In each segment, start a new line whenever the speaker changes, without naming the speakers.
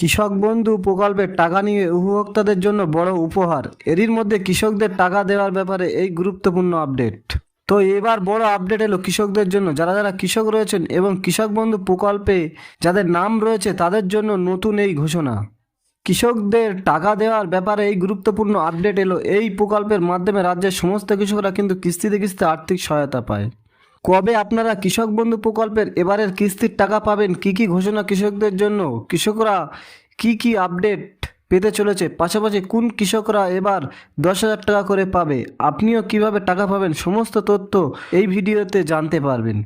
কৃষক বন্ধু প্রকল্পের টাকা নিয়ে উপভোক্তাদের জন্য বড় উপহার। এরই মধ্যে কৃষকদের টাকা দেওয়ার ব্যাপারে এই গুরুত্বপূর্ণ আপডেট। তো এবার বড় আপডেট এলো কৃষকদের জন্য। যারা যারা কৃষক রয়েছেন এবং কৃষক বন্ধু প্রকল্পে যাদের নাম রয়েছে তাদের জন্য নতুন এই ঘোষণা। কৃষকদের টাকা দেওয়ার ব্যাপারে এই গুরুত্বপূর্ণ আপডেট এলো। এই প্রকল্পের মাধ্যমে রাজ্যের সমস্ত কৃষকরা কিন্তু কিস্তিতে কিস্তিতে আর্থিক সহায়তা পায়। কবে আপনারা কৃষক বন্ধু প্রকল্পের এবারের কিস্তির টাকা পাবেন? কি কি ঘোষণা কৃষকদের জন্য? কৃষকরা কি কি আপডেট পেতে চলেছে? পাশাপাশি কোন কৃষকরা এবার দশ হাজার টাকা করে পাবে? আপনিও কীভাবে টাকা পাবেন? সমস্ত তথ্য এই ভিডিওতে জানতে পারবেন।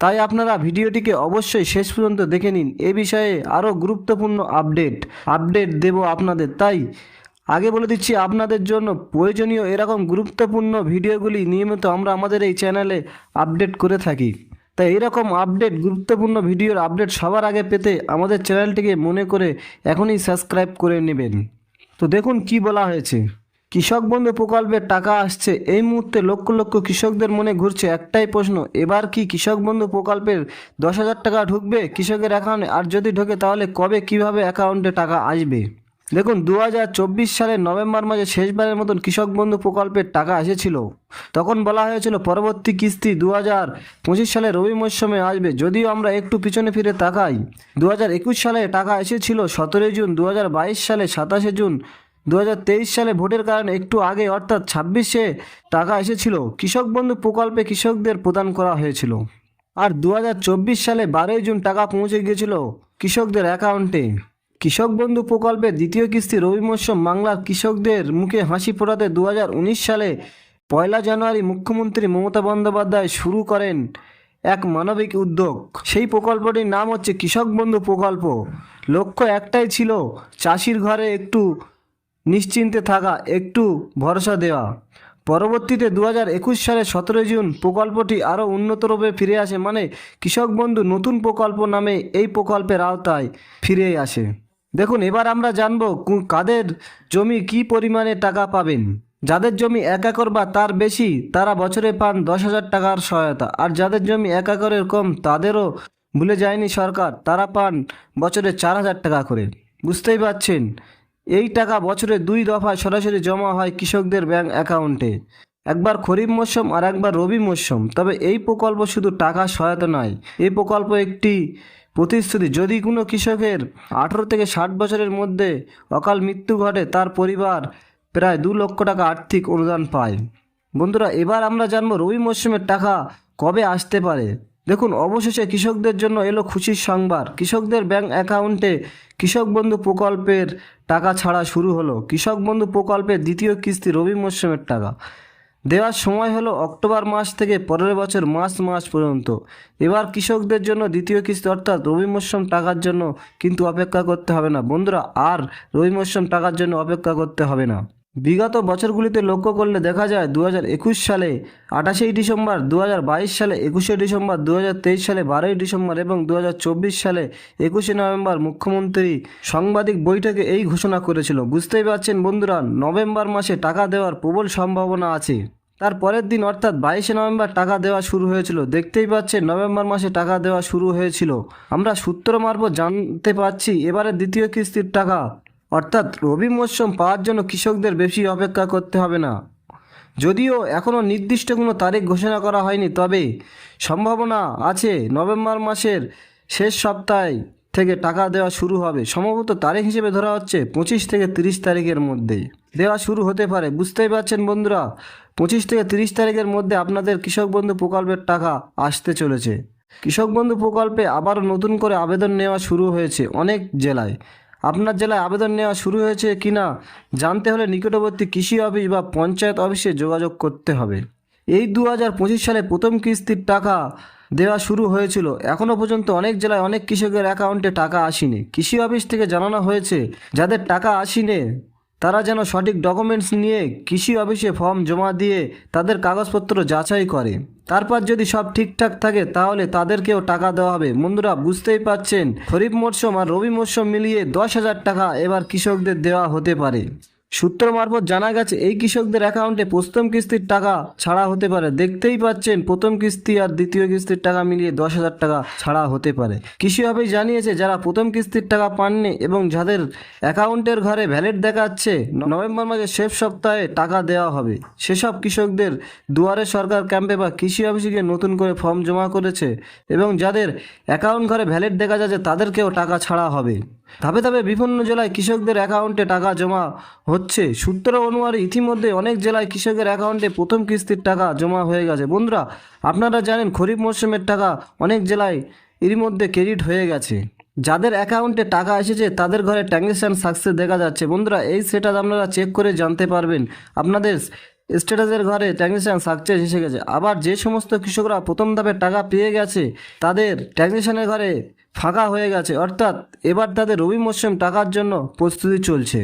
তাই আপনারা ভিডিওটিকে অবশ্যই শেষ পর্যন্ত দেখে নিন। এ বিষয়ে আরও গুরুত্বপূর্ণ আপডেট আপডেট দেব আপনাদের। তাই আগে বলে দিচ্ছি, আপনাদের জন্য প্রয়োজনীয় এরকম গুরুত্বপূর্ণ ভিডিওগুলি নিয়মিত আমরা আমাদের এই চ্যানেলে আপডেট করে থাকি। তাই এরকম আপডেট, গুরুত্বপূর্ণ ভিডিওর আপডেট সবার আগে পেতে আমাদের চ্যানেলটিকে মনে করে এখনই সাবস্ক্রাইব করে নেবেন। তো দেখুন কি বলা হয়েছে। কৃষক বন্ধু প্রকল্পের টাকা আসছে, এই মুহূর্তে লক্ষ লক্ষ কৃষকদের মনে ঘুরছে একটাই প্রশ্ন, এবার কি কৃষক বন্ধু প্রকল্পের দশ হাজার টাকা ঢুকবে কৃষকের অ্যাকাউন্টে আর যদি ঢোকে তাহলে কবে, কীভাবে অ্যাকাউন্টে টাকা আসবে? দেখুন দু সালের নভেম্বর মাসে শেষবারের মতন কৃষক বন্ধু প্রকল্পের টাকা এসেছিল। তখন বলা হয়েছিল, পরবর্তী কিস্তি দু হাজার পঁচিশ সালে রবি মরশুমে আসবে, যদিও আমরা একটু পিছনে ফিরে তাকাই। দু হাজার একুশ সালে টাকা এসেছিল সতেরোই জুন দু হাজার বাইশ সালে সাতাশে জুন দু হাজার তেইশ সালে ভোটের কারণে একটু আগে, অর্থাৎ ছাব্বিশে টাকা এসেছিল। কৃষক বন্ধু প্রকল্পে কৃষকদের প্রদান করা হয়েছিল। আর দু হাজার চব্বিশ সালে বারোই জুন টাকা পৌঁছে গিয়েছিল কৃষকদের অ্যাকাউন্টে। কৃষক বন্ধু প্রকল্পের দ্বিতীয় কিস্তি রবি মরশুম বাংলার কৃষকদের মুখে হাসি ফোটাতে দু সালে পয়লা জানুয়ারি মুখ্যমন্ত্রী মমতা বন্দ্যোপাধ্যায় শুরু করেন এক মানবিক উদ্যোগ। সেই প্রকল্পটির নাম হচ্ছে কৃষক বন্ধু প্রকল্প। লক্ষ্য একটাই ছিল, চাষির ঘরে একটু নিশ্চিন্তে থাকা, একটু ভরসা দেওয়া। পরবর্তীতে দু হাজার একুশ সালে সতেরোই জুন প্রকল্পটি আরও উন্নতরূপে ফিরে আসে মানে কৃষক বন্ধু নতুন প্রকল্প নামে এই প্রকল্পের আওতায় ফিরে আসে। দেখুন, এবার আমরা জানব কাদের জমি কি পরিমাণে টাকা পাবেন। যাদের জমি এক একর বা তার বেশি, তারা বছরে পান দশ হাজার টাকার সহায়তা। আর যাদের জমি এক একরের কম, তাদেরও ভুলে যায়নি সরকার, তারা পান বছরে চার হাজার টাকা করে। বুঝতেই পারছেন? এই টাকা বছরে দুই দফায় সরাসরি জমা হয় কৃষকদের ব্যাংক অ্যাকাউন্টে। একবার খরিফ মরশুম আর একবার রবি মরশুম তবে এই প্রকল্প শুধু টাকা সহায়তা নয় এই প্রকল্প একটি প্রতিশ্রুতি। যদি কোনো কৃষকের আঠেরো থেকে ষাট বছরের মধ্যে অকাল মৃত্যু ঘটে, তার পরিবার প্রায় দু লক্ষ টাকা আর্থিক অনুদান পায়। বন্ধুরা, এবার আমরা জানব রবি মরশুমের টাকা কবে আসতে পারে। দেখুন, অবশেষে কৃষকদের জন্য এলো খুশির সংবাদ। কৃষকদের ব্যাংক অ্যাকাউন্টে কৃষক বন্ধু প্রকল্পের টাকা ছাড়া শুরু হলো। কৃষক বন্ধু প্রকল্পের দ্বিতীয় কিস্তি রবি মরশুমের টাকা। দেওয়ার সময় হলো অক্টোবর মাস থেকে পরের বছর মার্চ মাস পর্যন্ত। এবার কৃষকদের জন্য দ্বিতীয় কিস্তি অর্থাৎ রবি মরশুম টাকার জন্য কিন্তু অপেক্ষা করতে হবে না। বন্ধুরা, আর রবি মরশুম টাকার জন্য অপেক্ষা করতে হবে না। বিগত বছরগুলিতে লক্ষ্য করলে দেখা যায় দু হাজার একুশ সালে আঠাশেই ডিসেম্বর দু হাজার বাইশ সালে একুশে ডিসেম্বর দু হাজার তেইশ সালে বারোই ডিসেম্বর এবং দু হাজার চব্বিশ সালে একুশে নভেম্বর মুখ্যমন্ত্রী সাংবাদিক বৈঠকে এই ঘোষণা করেছিল। বুঝতেই পারছেন বন্ধুরা, নভেম্বর মাসে টাকা দেওয়ার প্রবল সম্ভাবনা আছে। তার পরের দিন অর্থাৎ বাইশে নভেম্বর টাকা দেওয়া শুরু হয়েছিল। দেখতেই পাচ্ছেন নভেম্বর মাসে টাকা দেওয়া শুরু হয়েছিল। আমরা সূত্র মারফত জানতে পারছি এবারে দ্বিতীয় কিস্তির টাকা। অর্থাৎ রবি মরশুম পাওয়ার জন্য কৃষকদের বেশি অপেক্ষা করতে হবে না। যদিও এখনও নির্দিষ্ট কোনো তারিখ ঘোষণা করা হয়নি, তবে সম্ভাবনা আছে নভেম্বর মাসের শেষ সপ্তাহে থেকে টাকা দেওয়া শুরু হবে। সম্ভবত তারিখ হিসেবে ধরা হচ্ছে পঁচিশ থেকে তিরিশ তারিখের মধ্যে। দেওয়া শুরু হতে পারে। বুঝতেই পারছেন বন্ধুরা, পঁচিশ থেকে তিরিশ তারিখের মধ্যে আপনাদের কৃষক বন্ধু প্রকল্পের টাকা আসতে চলেছে। কৃষক বন্ধু প্রকল্পে আবারও নতুন করে আবেদন নেওয়া শুরু হয়েছে অনেক জেলায়। আপনার জেলায় আবেদন নেওয়া শুরু হয়েছে কি না জানতে হলে নিকটবর্তী কৃষি অফিস বা পঞ্চায়েত অফিসে যোগাযোগ করতে হবে। এই দু হাজার পঁচিশ সালে প্রথম কিস্তির টাকা দেওয়া শুরু হয়েছিল। এখনও পর্যন্ত অনেক জেলায় অনেক কৃষকের অ্যাকাউন্টে টাকা আসেনি। কৃষি অফিস থেকে জানানো হয়েছে, যাদের টাকা আসেনি তারা যেন সঠিক ডকুমেন্টস নিয়ে কৃষি অফিসে ফর্ম জমা দিয়ে তাদের কাগজপত্র যাচাই করে। তারপর যদি সব ঠিকঠাক থাকে, তাহলে তাদেরকেও টাকা দেওয়া হবে। বন্ধুরা, বুঝতেই পারছেন খরিফ মরশুম আর রবি মরশুম মিলিয়ে দশ হাজার টাকা এবার কৃষকদের দেওয়া হতে পারে। সূত্র মারফত জানা গেছে, এই কৃষকদের অ্যাকাউন্টে প্রথম কিস্তির টাকা ছাড়া হতে পারে। দেখতেই পাচ্ছেন, প্রথম কিস্তি আর দ্বিতীয় কিস্তির টাকা মিলিয়ে দশ হাজার টাকা ছাড়া হতে পারে। কৃষি অফিস জানিয়েছে, যারা প্রথম কিস্তির টাকা পাননি এবং যাদের অ্যাকাউন্টের ঘরে ভ্যালিড দেখাচ্ছে, নভেম্বর মাসের শেষ সপ্তাহে টাকা দেওয়া হবে। সেসব কৃষকদের দুয়ারে সরকার ক্যাম্পে বা কৃষি অফিসে গিয়ে নতুন করে ফর্ম জমা করেছে এবং যাদের অ্যাকাউন্ট ঘরে ভ্যালিড দেখা যাচ্ছে, তাদেরকেও টাকা ছাড়া হবে। ধাপে ধাপে বিভিন্ন জেলায় কৃষকদের অ্যাকাউন্টে টাকা জমা হচ্ছে। সূত্র অনুযায়ী ইতিমধ্যে অনেক জেলায় কৃষকের অ্যাকাউন্টে প্রথম কিস্তির টাকা জমা হয়ে গেছে। বন্ধুরা, আপনারা জানেন খরিফ মরশুমের টাকা অনেক জেলায় এরই মধ্যে ক্রেডিট হয়ে গেছে। যাদের অ্যাকাউন্টে টাকা এসেছে, তাদের ঘরে ট্রানজ্যাকশান সাকসেস দেখা যাচ্ছে। বন্ধুরা, এই সেটা আপনারা চেক করে জানতে পারবেন। আপনাদের স্ট্যাটাসের ঘরে ট্রানজ্যাকশান সাকসেস এসে গেছে। আবার যে সমস্ত কৃষকরা প্রথম ধাপে টাকা পেয়ে গেছে, তাদের ট্রানজ্যাকশানের ঘরে ফাঁকা হয়ে গেছে। অর্থাৎ এবার তাদের রবি মরশুম টাকার জন্য প্রস্তুতি চলছে।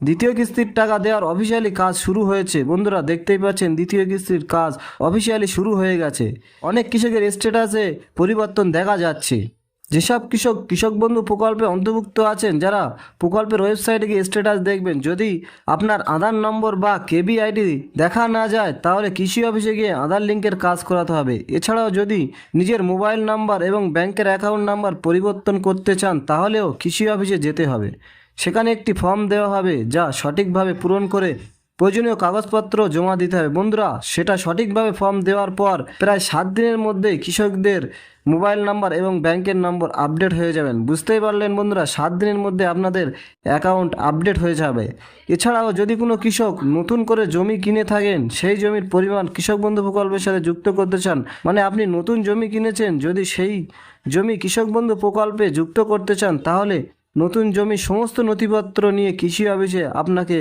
দ্বিতীয় কিস্তির টাকা দেওয়ার অফিসিয়ালি কাজ শুরু হয়েছে। বন্ধুরা, দেখতেই পাচ্ছেন, দ্বিতীয় কিস্তির কাজ অফিসিয়ালি শুরু হয়ে গেছে। অনেক কৃষকের স্টেটাসে পরিবর্তন দেখা যাচ্ছে। যেসব কৃষক কৃষক বন্ধু প্রকল্পে অন্তর্ভুক্ত আছেন, যারা প্রকল্পের ওয়েবসাইটে গিয়ে স্ট্যাটাস দেখবেন, যদি আপনার আধার নম্বর বা কেবি আইডি দেখা না যায়, তাহলে কৃষি অফিসে গিয়ে আধার লিঙ্কের কাজ করাতে হবে। এছাড়াও যদি নিজের মোবাইল নাম্বার এবং ব্যাংকের অ্যাকাউন্ট নাম্বার পরিবর্তন করতে চান, তাহলেও কৃষি অফিসে যেতে হবে। সেখানে একটি ফর্ম দেওয়া হবে, যা সঠিকভাবে পূরণ করে প্রয়োজনীয় কাগজপত্র জমা দিতে হবে। বন্ধুরা, সেটা সঠিকভাবে ফর্ম দেওয়ার পর প্রায় সাত দিনের মধ্যেই কৃষকদের মোবাইল নাম্বার এবং ব্যাংকের নম্বর আপডেট হয়ে যাবেন বুঝতেই পারলেন বন্ধুরা, সাত দিনের মধ্যে আপনাদের অ্যাকাউন্ট আপডেট হয়ে যাবে। এছাড়াও যদি কোনো কৃষক নতুন করে জমি কিনে থাকেন, সেই জমির পরিমাণ কৃষক বন্ধু প্রকল্পের সাথে যুক্ত করতে চান মানে আপনি নতুন জমি কিনেছেন, যদি সেই জমি কৃষক বন্ধু প্রকল্পে যুক্ত করতে চান, তাহলে নতুন জমি সমস্ত নথিপত্র নিয়ে কৃষি অফিসে আপনাকে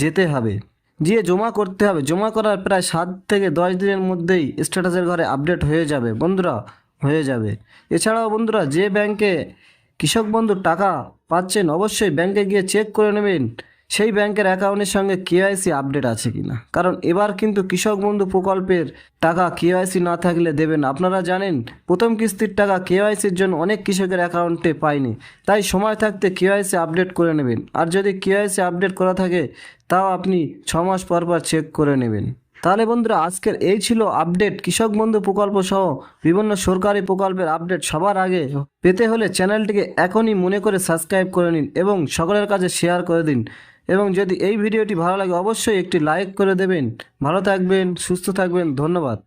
যেতে হবে। গিয়ে জমা করতে হবে, জমা করার প্রায় সাত থেকে দশ দিনের মধ্যেই স্ট্যাটাসের ঘরে আপডেট হয়ে যাবে, বন্ধুরা, হয়ে যাবে। এছাড়াও বন্ধুরা, যে ব্যাংকে কৃষক বন্ধুর টাকা পাচ্ছেন, অবশ্যই ব্যাংকে গিয়ে চেক করে নেবেন। সেই ব্যাংকের অ্যাকাউন্টের সঙ্গে কেওয়াইসি আপডেট আছে কি না কারণ এবার কিন্তু কৃষক বন্ধু প্রকল্পের টাকা কেওয়াইসি না থাকলে দেবেন আপনারা জানেন, প্রথম কিস্তির টাকা কেওয়াইসির জন্য অনেক কৃষকের অ্যাকাউন্টে পায়নি। তাই সময় থাকতে কেওয়াইসি আপডেট করে নেবেন। আর যদি কেওয়াইসি আপডেট করা থাকে, তাও আপনি ছ মাস পর পর চেক করে নেবেন। তাহলে বন্ধুরা, আজকের এই ছিল আপডেট। কৃষক বন্ধু প্রকল্প সহ বিভিন্ন সরকারি প্রকল্পের আপডেট সবার আগে পেতে হলে চ্যানেলটিকে এখনই মনে করে সাবস্ক্রাইব করে নিন এবং সকলের কাছে শেয়ার করে দিন। এবং যদি এই ভিডিওটি ভালো লাগে, অবশ্যই একটি লাইক করে দেবেন। ভালো থাকবেন, সুস্থ থাকবেন, ধন্যবাদ।